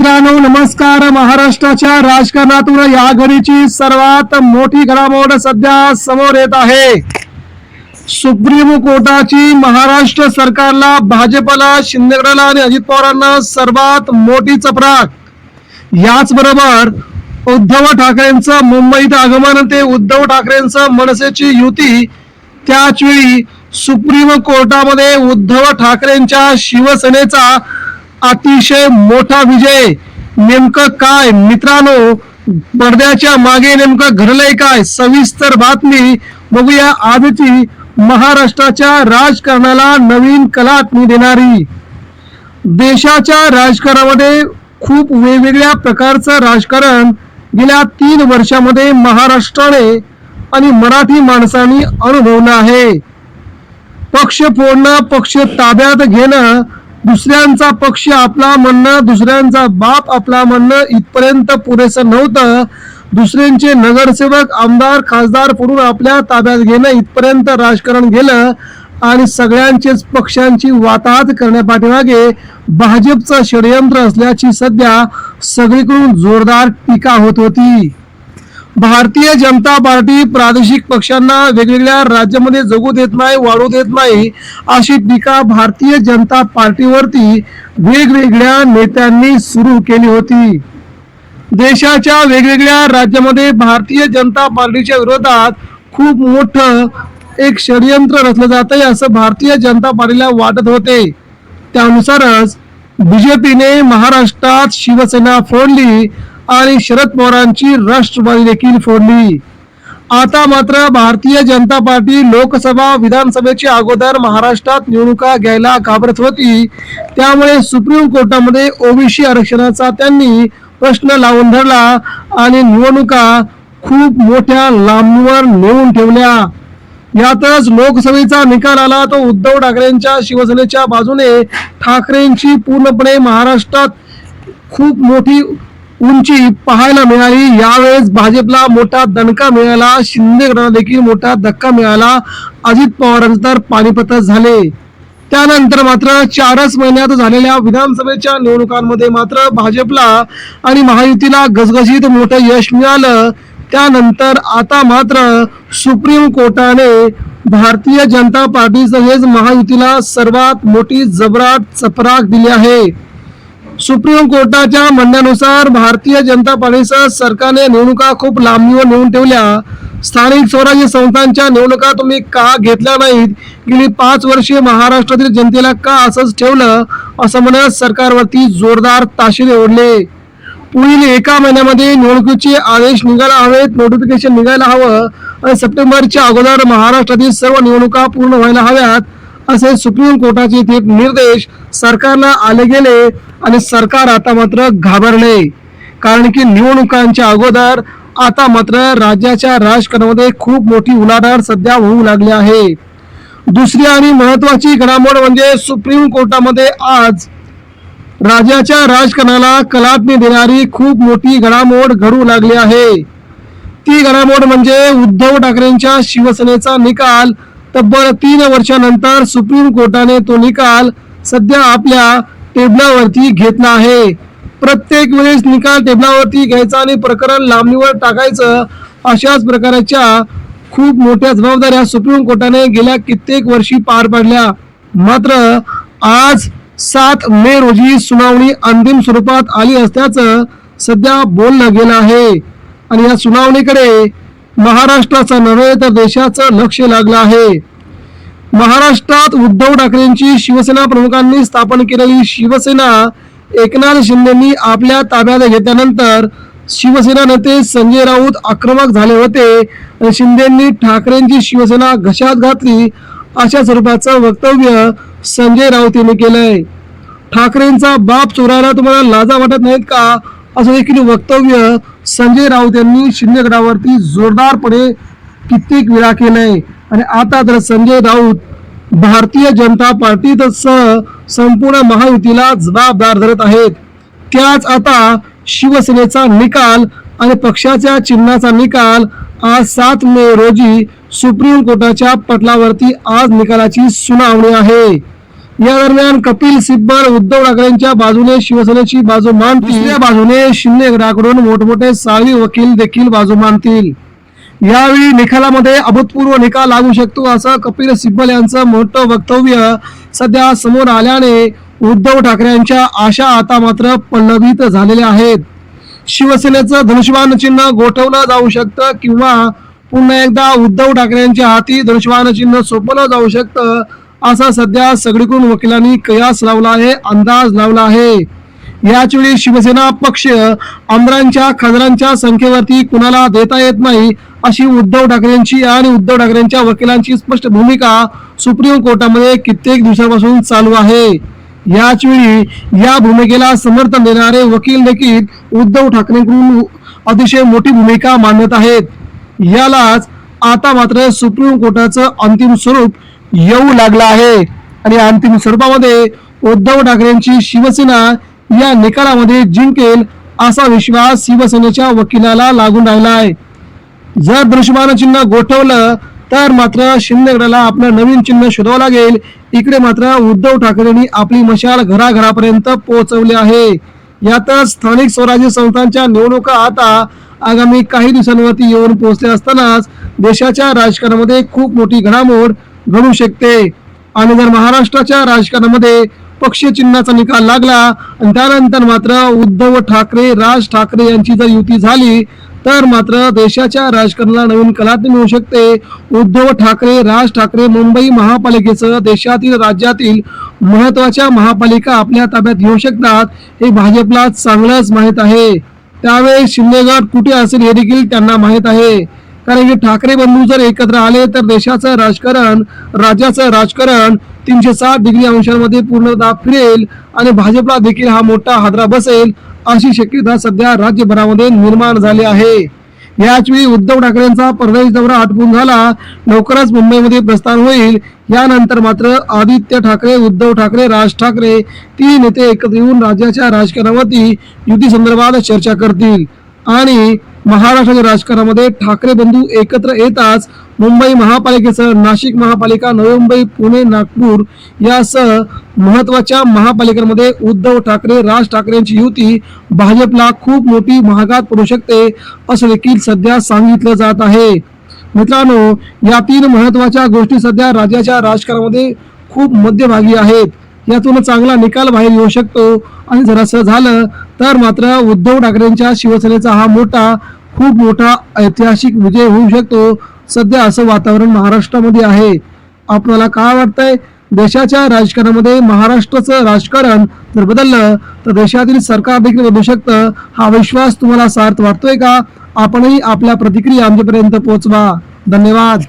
मित्रांनो नमस्कार. महाराष्ट्राच्या राजकारणातून या घडीची सर्वात मोठी घडामोड सध्या समोर येत आहे. सुप्रीम कोर्टाची महाराष्ट्र सरकारला भाजपला शिंदेगडाला आणि अजित पवारांना सर्वात मोठी चपराक. याचबरोबर उद्धव ठाकरेंचं मुंबईत आगमन ते उद्धव ठाकरेंचं मनसेची युती त्याचवेळी सुप्रीम कोर्टामध्ये उद्धव ठाकरेंच्या शिवसेनेचा अतिशय मोठा विजय. नेमकं काय? मित्रांनो पडद्याच्या मागे नेमकं घडलंय काय? सविस्तर बातमी बघूया आजची महाराष्ट्राच्या राजकारणाला नवीन कलात्मी देणारी. देशाच्या राजकारणामध्ये खूप वेगवेगळ्या प्रकारचं राजकारण गेल्या तीन वर्षामध्ये महाराष्ट्राने आणि मराठी माणसांनी अनुभवलं आहे. पक्ष फोडणं पक्ष ताब्यात घेणं दुसऱ्यांचा पक्ष आपला म्हणणं दुसऱ्यांचा बाप आपला म्हणणं इथपर्यंत पुरेसं नव्हतं. दुसऱ्यांचे नगरसेवक आमदार खासदार पुढून आपल्या ताब्यात घेणं इथपर्यंत राजकारण गेलं आणि सगळ्यांचेच पक्षांची वाताहत करण्यापाठीमागे भाजपचं षडयंत्र असल्याची सध्या सगळीकडून जोरदार टीका होत होती. भारतीय जनता पार्टी प्रादेशिक पक्षांना वेगवेगळ्या राज्यामध्ये जगू देत नाही वाढू देत नाही अशी टीका भारतीय जनता पार्टीवरती वेगवेगळ्या नेत्यांनी सुरू केली होती. देशाच्या वेगवेगळ्या राज्यामध्ये भारतीय जनता पार्टीच्या विरोधात खूप मोठं एक षडयंत्र रचलं जात आहे असं भारतीय जनता पार्टीला वाटत होते. त्यानुसारच बीजेपीने महाराष्ट्रात शिवसेना फोडली आणि शरद पवारांची राष्ट्रवादी देखील फोडली. आता मात्र भारतीय जनता पार्टी लोकसभा विधानसभेची अगोदर महाराष्ट्रात निवडणुका घ्यायला घाबरत होती. त्यामुळे सुप्रीम कोर्टामध्ये ओबीसी आरक्षणाचा त्यांनी प्रश्न लावून धरला आणि निवडणुका खूप मोठ्या लांबीवर नेऊन ठेवल्या. यातच लोकसभेचा निकाल आला तो उद्धव ठाकरेंच्या शिवसेनेच्या बाजूने. ठाकरेंची पूर्णपणे महाराष्ट्रात खूप मोठी उंची पाहायला मिळाली. यावेळेस भाजपला मोठा दणका मिळाला. शिंदे गटाला देखील मोठा धक्का मिळाला. अजित पवारांचे तर पानिपतच झाले. त्यानंतर मात्र चारच महिन्यात झालेल्या विधानसभेच्या निवडणुकांमध्ये मात्र भाजपला आणि महायुतीला गजगजीत मोठं यश मिळालं. त्यानंतर आता मात्र सुप्रीम कोर्टाने भारतीय जनता पार्टी तसेच महायुतीला सर्वात मोठी जबराट चपराक दिली आहे. सुप्रीम कोर्टाच्या म्हणण्यानुसार भारतीय जनता पार्टीसह सरकारने निवडणुका खूप लांबीवर नेऊन ठेवल्या. स्थानिक स्वराज्य संस्थांच्या निवडणुका तुम्ही का घेतल्या नाहीत? गेली पाच वर्षे महाराष्ट्रातील जनतेला का असंच ठेवलं? असं म्हणत सरकारवरती जोरदार ताशेरे ओढले. पुढील एका महिन्यामध्ये निवडणुकीचे आदेश निघायला हवेत नोटिफिकेशन निघायला हवं. आणि सप्टेंबरच्या अगोदर महाराष्ट्रातील सर्व निवडणुका पूर्ण व्हायला हव्यात. असे सुप्रीम कोर्टाचे थेट निर्देश सरकारला आले गेले आणि सरकार आता मात्र घाबरले. कारण की निवडणुकांच्या अगोदर आता मात्र राज्याच्या राजकारणामध्ये खूप मोठी उलाढाल सध्या होऊ लागली आहे. दुसरी आणि महत्वाची घडामोड म्हणजे सुप्रीम कोर्टामध्ये आज राज्याच्या राजकारणाला कलाटणी देणारी खूप मोठी घडामोड घडू लागली आहे. ती घडामोड म्हणजे उद्धव ठाकरेंच्या शिवसेनेचा निकाल तब्बल तीन वर्षानंतर सुप्रीम कोर्टाने तो निकाल सध्या आपल्या टेबलावरती घेतला आहे. प्रत्येक वेळेस निकाल टेबलावरती घ्यायचा आणि प्रकरण लांबणीवर टाकायचं अशाच प्रकारच्या खूप मोठ्या जबाबदाऱ्या सुप्रीम कोर्टाने गेल्या कित्येक वर्षी पार पाडल्या. मात्र आज सात मे रोजी सुनावणी अंतिम स्वरूपात आली असल्याचं सध्या बोललं गेलं आहे. आणि या सुनावणीकडे महाराष्ट्राचं नव्हे तर देशाचं लक्ष लागलं आहे. महाराष्ट्रात उद्धव ठाकरेंची शिवसेना प्रमुखांनी स्थापन केलेली शिवसेना एकनाथ शिंदेंनी आपल्या ताब्यात घेतल्यानंतर शिवसेना नेते संजय राऊत आक्रमक झाले होते आणि शिंदेंनी ठाकरेंची शिवसेना घशात घातली अशा स्वरूपाचं वक्तव्य संजय राऊत यांनी केलंय. ठाकरेंचा बाप चोरायला तुम्हाला लाजा वाटत नाहीत का? असं देखील वक्तव्य संजय राऊत यांनी शिंदेगडावरती जोरदारपणे कित्येक वेळा केलंय. आणि आता तर संजय राऊत भारतीय जनता पार्टीसह संपूर्ण महायुतीला जबाबदार धरत आहेत. त्याच आता शिवसेनेचा निकाल आणि पक्षाच्या चिन्हाचा निकाल आज सात मे रोजी सुप्रीम कोर्टाच्या पटलावरती आज निकालाची सुनावणी आहे. या दरम्यान कपिल सिब्बल उद्धव ठाकरेंच्या बाजूने शिवसेनेची बाजू मांडतील. दुसऱ्या बाजूने शिंदे गटाकडून मोठमोठे साळी वकील देखील बाजू मांडतील. यावेळी निकालामध्ये अभूतपूर्व निकाल लागू शकतो असं कपिल सिब्बल यांचं मोठं वक्तव्य सध्या समोर आल्याने उद्धव ठाकरेंच्या आशा आता मात्र पल्लवित झालेल्या आहेत. शिवसेनेचं धनुष्यबाण चिन्ह गोठवलं जाऊ शकतं किंवा पुन्हा एकदा उद्धव ठाकरेंच्या हाती धनुष्यबाण चिन्ह सोपवलं जाऊ शकतं असा सध्या सगळीकडून वकिलांनी कयास लावला आहे अंदाज लावला आहे. याचवेळी शिवसेना पक्ष आमदारांच्या खासदारांच्या संख्येवरती कुणाला देता येत नाही अशी उद्धव ठाकरेंची आणि उद्धव ठाकरेंच्या वकिलांची स्पष्ट भूमिका सुप्रीम कोर्टामध्ये कित्येक दिवसापासून चालू आहे. याच वेळी या भूमिकेला समर्थन देणारे वकील देखील उद्धव ठाकरेंकडून अतिशय मोठी भूमिका मांडत आहेत. यालाच आता मात्र सुप्रीम कोर्टाचं अंतिम स्वरूप येऊ लागला आहे. आणि अंतिम स्वरूपामध्ये उद्धव ठाकरेंची शिवसेना या निकालामध्ये जिंकेल असा विश्वास शिवसेनेच्या वकिलाला लागून राहिला आहे. जर दृश्यमान चिन्ह गोठवलं तर मात्र शिंदेगडाला आपलं नवीन चिन्ह शोधावं लागेल. इकडे मात्र उद्धव ठाकरेंनी आपली मशाल घराघरापर्यंत पोहोचवली आहे. यातच स्थानिक स्वराज्य संस्थांच्या निवडणुका आता आगामी काही दिवसांवरती येऊन पोहोचल्या असतानाच देशाच्या राजकारणामध्ये खूप मोठी घडामोड घडू शकते. आणि जर महाराष्ट्राच्या राजकारणामध्ये पक्ष चिन्हाचा निकाल लागला आणि त्यानंतर मात्र उद्धव ठाकरे राज ठाकरे यांची जर युती झाली तर मात्र देशाच्या राजकारणाला नवीन कलाटणी मिळू शकते. उद्धव ठाकरे राज ठाकरे मुंबई महापालिकेसह देशातील राज्यातील महत्त्वाच्या महापालिका आपल्या ताब्यात घेऊ शकतात हे भाजपला चांगलंच माहीत आहे. त्यावेळेस शिंदेगड कुठे असेल हे देखील त्यांना माहीत आहे. कारण की ठाकरे बंधू जर एकत्र आले तर देशाचं राजकारण राज्याचं राजकारण तीनशे साठ डिग्री अंशांमध्ये पूर्णतः फिरेल आणि भाजपला देखील हा मोठा हादरा बसेल अशी शक्यता सध्या राज्यभरामध्ये निर्माण झाली आहे. याचवेळी उद्धव ठाकरेंचा परदेश दौरा आटपून झाला लवकरच मुंबईमध्ये प्रस्थान होईल. यानंतर मात्र आदित्य ठाकरे उद्धव ठाकरे राज ठाकरे तीन नेते एकत्र येऊन राज्याच्या राजकारणावरती युती संदर्भात चर्चा करतील. आणि महाराष्ट्राच्या राजकारणामध्ये ठाकरे बंधू एकत्र येताच मुंबई महापालिकेसह नाशिक महापालिका नवी मुंबई पुणे नागपूर यासह महत्त्वाच्या महापालिकांमध्ये उद्धव ठाकरे राज ठाकरेंची युती भाजपला खूप मोठी महागात पडू शकते असं देखील सध्या सांगितलं जात आहे. मित्रांनो या तीन महत्त्वाच्या गोष्टी सध्या राज्याच्या राजकारणामध्ये खूप मध्यभागी आहेत. यातून चांगला निकाल बाहेर येऊ शकतो. आणि जर असं झालं तर मात्र उद्धव ठाकरेंच्या शिवसेनेचा हा मोठा खूप मोठा ऐतिहासिक विजय होऊ शकतो. सध्या असं वातावरण महाराष्ट्रामध्ये आहे. आपल्याला काय वाटतंय? देशाच्या राजकारणामध्ये महाराष्ट्राचं राजकारण जर बदललं तर देशातील सरकार देखील बदलू शकतं. हा विश्वास तुम्हाला सार्थ वाटतोय का? आपणही आपल्या प्रतिक्रिया आमच्यापर्यंत पोहोचवा. धन्यवाद.